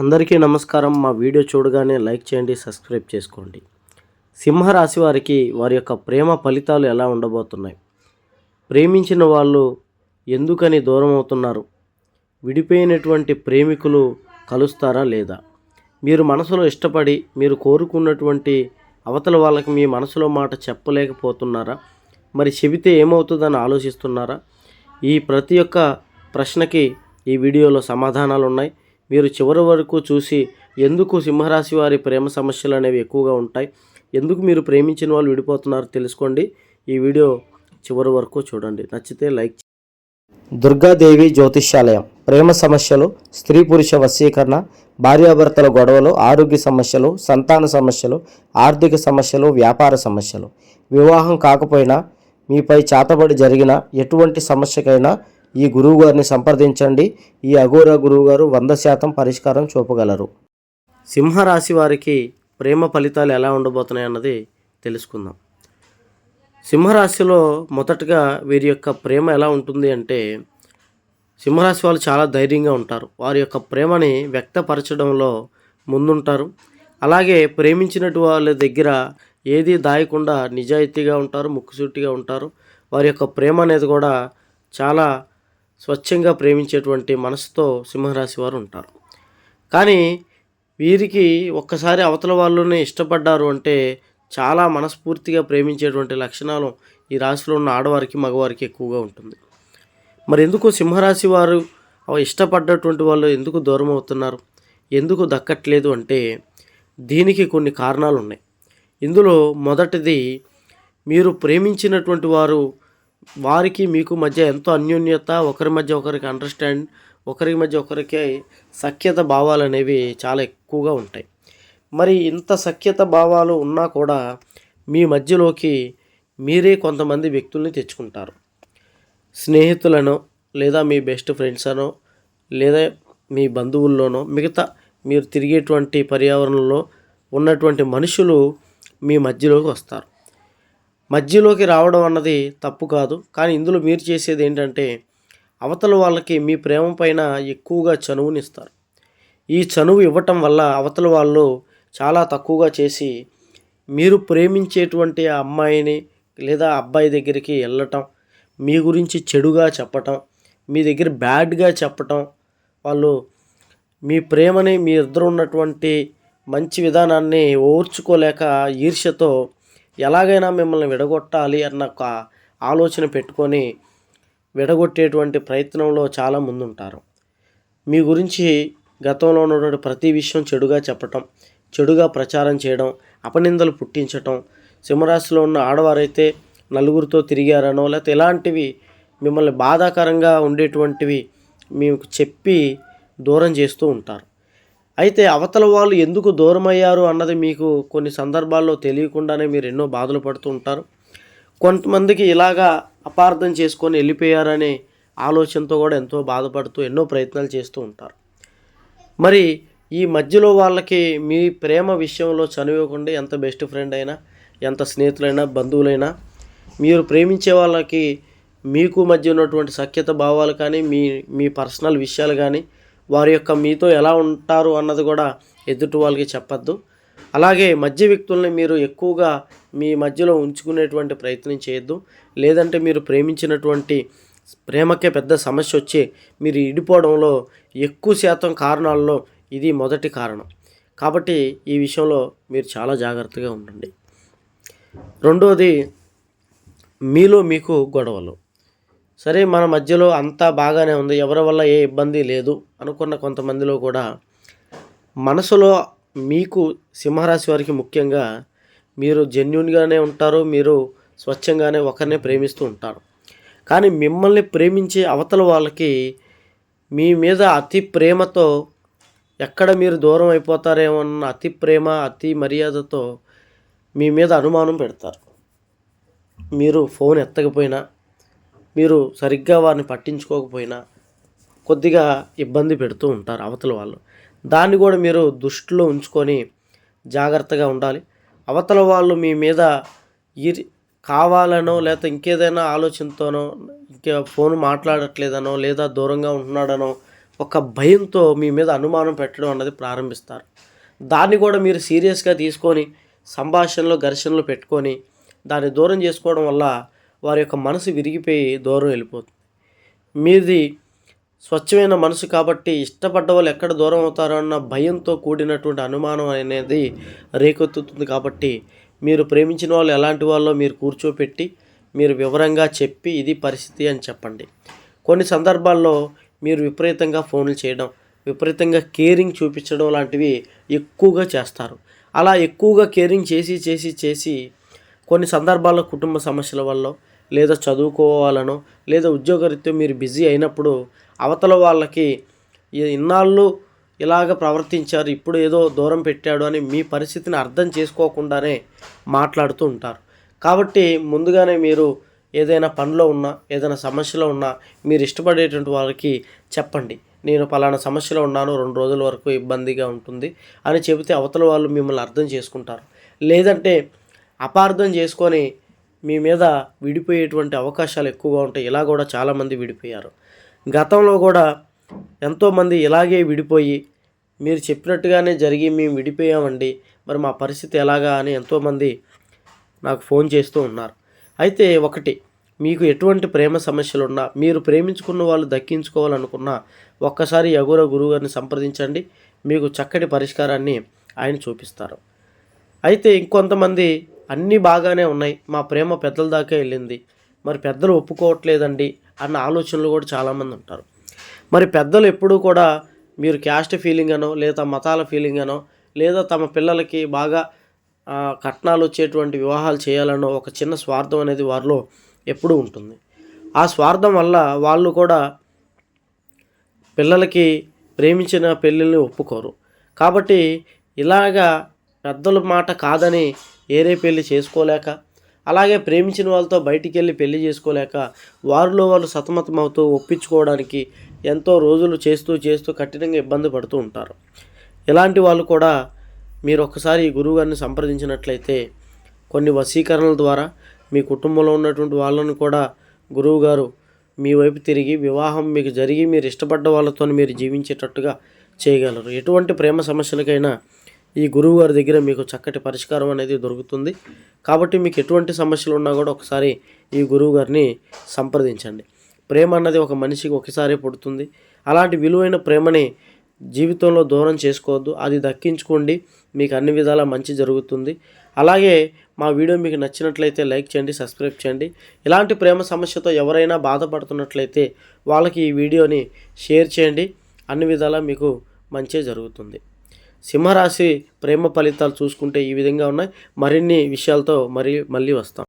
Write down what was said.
అందరికీ నమస్కారం. మా వీడియో చూడగానే లైక్ చేయండి సబ్స్క్రైబ్ చేసుకోండి. సింహరాశి వారికి వారి యొక్క ప్రేమ ఫలితాలు ఎలా ఉండబోతున్నాయి? ప్రేమించిన వాళ్ళు ఎందుకని దూరం అవుతున్నారు? విడిపోయినటువంటి ప్రేమికులు కలుస్తారా లేదా? మీరు మనసులో ఇష్టపడి మీరు కోరుకున్నటువంటి అవతల వాళ్ళకి మీ మనసులో మాట చెప్పలేకపోతున్నారా? మరి చెబితే ఏమవుతుందని ఆలోచిస్తున్నారా? ఈ ప్రతి ఒక్క ప్రశ్నకి ఈ వీడియోలో సమాధానాలు ఉన్నాయి మీరు చివరి వరకు చూసి ఎందుకు సింహరాశి వారి ప్రేమ సమస్యలు అనేవి ఎక్కువగా ఉంటాయి ఎందుకు మీరు ప్రేమించిన వాళ్ళు విడిపోతున్నారో తెలుసుకోండి. ఈ వీడియో చివరి వరకు చూడండి. నచ్చితే లైక్ దుర్గాదేవి జ్యోతిష్యాలయం. ప్రేమ సమస్యలు స్త్రీ పురుష వశీకరణ భార్యాభర్తల గొడవలు ఆరోగ్య సమస్యలు సంతాన సమస్యలు ఆర్థిక సమస్యలు వ్యాపార సమస్యలు. వివాహం కాకపోయినా మీపై చాతబడి జరిగిన ఎటువంటి సమస్యకైనా ఈ గురువు గారిని సంప్రదించండి. ఈ అఘోర గురువు గారు వంద శాతం పరిష్కారం చూపగలరు. సింహరాశి వారికి ప్రేమ ఫలితాలు ఎలా ఉండబోతున్నాయి అన్నది తెలుసుకుందాం. సింహరాశిలో మొదటగా వీరి యొక్క ప్రేమ ఎలా ఉంటుంది అంటే సింహరాశి వాళ్ళు చాలా ధైర్యంగా ఉంటారు. వారి యొక్క ప్రేమని వ్యక్తపరచడంలో ముందుంటారు. అలాగే ప్రేమించినటు వాళ్ళ దగ్గర ఏది దాయకుండా నిజాయితీగా ఉంటారు ముక్కుసూటిగా ఉంటారు. వారి యొక్క ప్రేమ అనేది కూడా చాలా స్వచ్ఛంగా ప్రేమించేటువంటి మనసుతో సింహరాశి వారు ఉంటారు. కానీ వీరికి ఒక్కసారి అవతల వాళ్ళునే ఇష్టపడ్డారు అంటే చాలా మనస్ఫూర్తిగా ప్రేమించేటువంటి లక్షణాలు ఈ రాశిలో ఉన్న ఆడవారికి మగవారికి ఎక్కువగా ఉంటుంది. మరి ఎందుకు సింహరాశి వారు ఇష్టపడ్డటువంటి వాళ్ళు ఎందుకు దూరం అవుతున్నారు? ఎందుకు దక్కట్లేదు అంటే దీనికి కొన్ని కారణాలు ఉన్నాయి. ఇందులో మొదటిది మీరు ప్రేమించినటువంటి వారు వారికి మీకు మధ్య ఎంతో అన్యోన్యత ఒకరి మధ్య ఒకరికి అండర్స్టాండ్ ఒకరి మధ్య ఒకరికి సఖ్యత భావాలు అనేవి చాలా ఎక్కువగా ఉంటాయి. మరి ఇంత సఖ్యత భావాలు ఉన్నా కూడా మీ మధ్యలోకి మీరే కొంతమంది వ్యక్తుల్ని తెచ్చుకుంటారు. స్నేహితులను లేదా మీ బెస్ట్ ఫ్రెండ్స్ అనో లేదా మీ బంధువుల్లోనో మిగతా మీరు తిరిగేటువంటి పర్యావరణంలో ఉన్నటువంటి మనుషులు మీ మధ్యలోకి వస్తారు. మధ్యలోకి రావడం అన్నది తప్పు కాదు. కానీ ఇందులో మీరు చేసేది ఏంటంటే అవతల వాళ్ళకి మీ ప్రేమ పైన ఎక్కువగా చనువునిస్తారు. ఈ చనువు ఇవ్వటం వల్ల అవతల వాళ్ళు చాలా తక్కువగా చేసి మీరు ప్రేమించేటువంటి ఆ అమ్మాయిని లేదా అబ్బాయి దగ్గరికి వెళ్ళటం మీ గురించి చెడుగా చెప్పటం మీ దగ్గర బ్యాడ్గా చెప్పటం వాళ్ళు మీ ప్రేమని మీ ఇద్దరు ఉన్నటువంటి మంచి విధానాన్ని ఓర్చుకోలేక ఈర్ష్యతో ఎలాగైనా మిమ్మల్ని విడగొట్టాలి అన్న ఒక ఆలోచన పెట్టుకొని విడగొట్టేటువంటి ప్రయత్నంలో చాలా ముందుంటారు. మీ గురించి గతంలో ఉన్నటువంటి ప్రతి విషయం చెడుగా చెప్పటం చెడుగా ప్రచారం చేయడం అపనిందలు పుట్టించటం సింహరాశిలో ఉన్న ఆడవారైతే నలుగురితో తిరిగారనో లేకపోతే ఇలాంటివి మిమ్మల్ని బాధాకరంగా ఉండేటువంటివి మీకు చెప్పి దూరం చేస్తూ ఉంటారు. అయితే అవతల వాళ్ళు ఎందుకు దూరమయ్యారు అన్నది మీకు కొన్ని సందర్భాల్లో తెలియకుండానే మీరు ఎన్నో బాధలు పడుతూ ఉంటారు. కొంతమందికి ఇలాగా అపార్థం చేసుకొని వెళ్ళిపోయారనే ఆలోచనతో కూడా ఎంతో బాధపడుతూ ఎన్నో ప్రయత్నాలు చేస్తూ ఉంటారు. మరి ఈ మధ్యలో వాళ్ళకి మీ ప్రేమ విషయంలో చనివ్వకుండా ఎంత బెస్ట్ ఫ్రెండ్ అయినా ఎంత స్నేహితులైనా బంధువులైనా మీరు ప్రేమించే వాళ్ళకి మీకు మధ్య ఉన్నటువంటి సఖ్యత భావాలు కానీ మీ మీ పర్సనల్ విషయాలు కానీ వారి యొక్క మీతో ఎలా ఉంటారు అన్నది కూడా ఎదుటి వాళ్ళకి చెప్పద్దు. అలాగే మధ్య వ్యక్తుల్ని మీరు ఎక్కువగా మీ మధ్యలో ఉంచుకునేటువంటి ప్రయత్నం చేయొద్దు. లేదంటే మీరు ప్రేమించినటువంటి ప్రేమకే పెద్ద సమస్య వచ్చి మీరు ఇడిపోవడంలో ఎక్కువ శాతం కారణాల్లో ఇది మొదటి కారణం. కాబట్టి ఈ విషయంలో మీరు చాలా జాగ్రత్తగా ఉండండి. రెండోది మీలో మీకు గొడవలు. సరే మన మధ్యలో అంతా బాగానే ఉంది ఎవరి వల్ల ఏ ఇబ్బంది లేదు అనుకున్న కొంతమందిలో కూడా మనసులో మీకు సింహరాశి వారికి ముఖ్యంగా మీరు జెన్యున్గానే ఉంటారు మీరు స్వచ్ఛంగానే ఒకరినే ప్రేమిస్తూ ఉంటారు. కానీ మిమ్మల్ని ప్రేమించే అవతల వాళ్ళకి మీ మీద అతి ప్రేమతో ఎక్కడ మీరు దూరం అయిపోతారేమో అన్న అతి ప్రేమ అతి మర్యాదతో మీ మీద అనుమానం పెడతారు. మీరు ఫోన్ ఎత్తకపోయినా మీరు సరిగ్గా వారిని పట్టించుకోకపోయినా కొద్దిగా ఇబ్బంది పెడుతూ ఉంటారు అవతల వాళ్ళు. దాన్ని కూడా మీరు దృష్టిలో ఉంచుకొని జాగ్రత్తగా ఉండాలి. అవతల వాళ్ళు మీ మీద ఇరి కావాలనో లేకపోతే ఇంకేదైనా ఆలోచనతోనో ఇంకా ఫోన్ మాట్లాడట్లేదనో లేదా దూరంగా ఉంటున్నాడనో ఒక భయంతో మీ మీద అనుమానం పెట్టడం అన్నది ప్రారంభిస్తారు. దాన్ని కూడా మీరు సీరియస్గా తీసుకొని సంభాషణలో ఘర్షణలు పెట్టుకొని దాన్ని దూరం చేసుకోవడం వల్ల వారి యొక్క మనసు విరిగిపోయి దూరం వెళ్ళిపోతుంది. మీది స్వచ్ఛమైన మనసు కాబట్టి ఇష్టపడ్డ వాళ్ళు ఎక్కడ దూరం అవుతారో అన్న భయంతో కూడినటువంటి అనుమానం అనేది రేకెత్తుతుంది కాబట్టి మీరు ప్రేమించిన వాళ్ళు ఎలాంటి వాళ్ళో మీరు కూర్చోపెట్టి మీరు వివరంగా చెప్పి ఇది పరిస్థితి అని చెప్పండి. కొన్ని సందర్భాల్లో మీరు విపరీతంగా ఫోన్లు చేయడం విపరీతంగా కేరింగ్ చూపించడం లాంటివి ఎక్కువగా చేస్తారు. అలా ఎక్కువగా కేరింగ్ చేసి చేసి చేసి కొన్ని సందర్భాల్లో కుటుంబ సమస్యల వల్ల లేదా చదువుకోవాలనో లేదా ఉద్యోగరీత్యా మీరు బిజీ అయినప్పుడు అవతల వాళ్ళకి ఇన్నాళ్ళు ఇలాగ ప్రవర్తించారు ఇప్పుడు ఏదో దూరం పెట్టాడు అని మీ పరిస్థితిని అర్థం చేసుకోకుండానే మాట్లాడుతూ ఉంటారు. కాబట్టి ముందుగానే మీరు ఏదైనా పనిలో ఉన్నా ఏదైనా సమస్యలో ఉన్నా మీరు ఇష్టపడేటువంటి వారికి చెప్పండి. నేను పలానా సమస్యలో ఉన్నాను రెండు రోజుల వరకు ఇబ్బందిగా ఉంటుంది అని చెబితే అవతల వాళ్ళు మిమ్మల్ని అర్థం చేసుకుంటారు. లేదంటే అపార్థం చేసుకొని మీ మీద విడిపోయేటువంటి అవకాశాలు ఎక్కువగా ఉంటాయి. ఇలా కూడా చాలామంది విడిపోయారు. గతంలో కూడా ఎంతోమంది ఇలాగే విడిపోయి మీరు చెప్పినట్టుగానే జరిగి మేము విడిపోయామండి. మరి మా పరిస్థితి ఎలాగా అని ఎంతోమంది నాకు ఫోన్ చేస్తూ ఉన్నారు. అయితే ఒకటి మీకు ఎటువంటి ప్రేమ సమస్యలు ఉన్నా మీరు ప్రేమించుకున్న వాళ్ళు దక్కించుకోవాలనుకున్నా ఒక్కసారి యగుర గురువు గారిని సంప్రదించండి. మీకు చక్కటి పరిష్కారాన్ని ఆయన చూపిస్తారు. అయితే ఇంకొంతమంది అన్నీ బాగానే ఉన్నాయి. మా ప్రేమ పెద్దల దాకా వెళ్ళింది. మరి పెద్దలు ఒప్పుకోవట్లేదండి అన్న ఆలోచనలు కూడా చాలామంది ఉంటారు. మరి పెద్దలు ఎప్పుడూ కూడా మీరు క్యాస్ట్ ఫీలింగ్ అనో లేదా మతాల ఫీలింగ్ అనో లేదా తమ పిల్లలకి బాగా కట్నాలు వచ్చేటువంటి వివాహాలు చేయాలనో ఒక చిన్న స్వార్థం అనేది వారిలో ఎప్పుడూ ఉంటుంది. ఆ స్వార్థం వల్ల వాళ్ళు కూడా పిల్లలకి ప్రేమించిన పెళ్ళిళ్ళని ఒప్పుకోరు. కాబట్టి ఇలాగా పెద్దల మాట కాదని ఏరే పెళ్ళి చేసుకోలేక అలాగే ప్రేమించిన వాళ్ళతో బయటికి వెళ్ళి పెళ్ళి చేసుకోలేక వారిలో వాళ్ళు సతమతమవుతూ ఒప్పించుకోవడానికి ఎంతో రోజులు చేస్తూ చేస్తూ కఠినంగా ఇబ్బంది పడుతూ ఉంటారు. ఇలాంటి వాళ్ళు కూడా మీరు ఒక్కసారి ఈ గురువుగారిని సంప్రదించినట్లయితే కొన్ని వశీకరణల ద్వారా మీ కుటుంబంలో ఉన్నటువంటి వాళ్ళను కూడా గురువుగారు మీ వైపు తిరిగి వివాహం మీకు జరిగి మీరు ఇష్టపడ్డ వాళ్ళతో మీరు జీవించేటట్టుగా చేయగలరు. ఎటువంటి ప్రేమ సమస్యలకైనా ఈ గురువు గారి దగ్గర మీకు చక్కటి పరిష్కారం అనేది దొరుకుతుంది. కాబట్టి మీకు ఎటువంటి సమస్యలు ఉన్నా కూడా ఒకసారి ఈ గురువు గారిని సంప్రదించండి. ప్రేమ అన్నది ఒక మనిషికి ఒకసారి పుడుతుంది. అలాంటి విలువైన ప్రేమని జీవితంలో దూరం చేసుకోవద్దు. అది దక్కించుకోండి. మీకు అన్ని విధాలా మంచి జరుగుతుంది. అలాగే మా వీడియో మీకు నచ్చినట్లయితే లైక్ చేయండి సబ్స్క్రైబ్ చేయండి. ఇలాంటి ప్రేమ సమస్యతో ఎవరైనా బాధపడుతున్నట్లయితే వాళ్ళకి ఈ వీడియోని షేర్ చేయండి. అన్ని విధాలా మీకు మంచి జరుగుతుంది. సింహరాశి ప్రేమ ఫలితాలు చూసుకుంటే ఈ విధంగా ఉన్నాయి. మరిన్ని విషయాలతో మరి మళ్ళీ వస్తాం.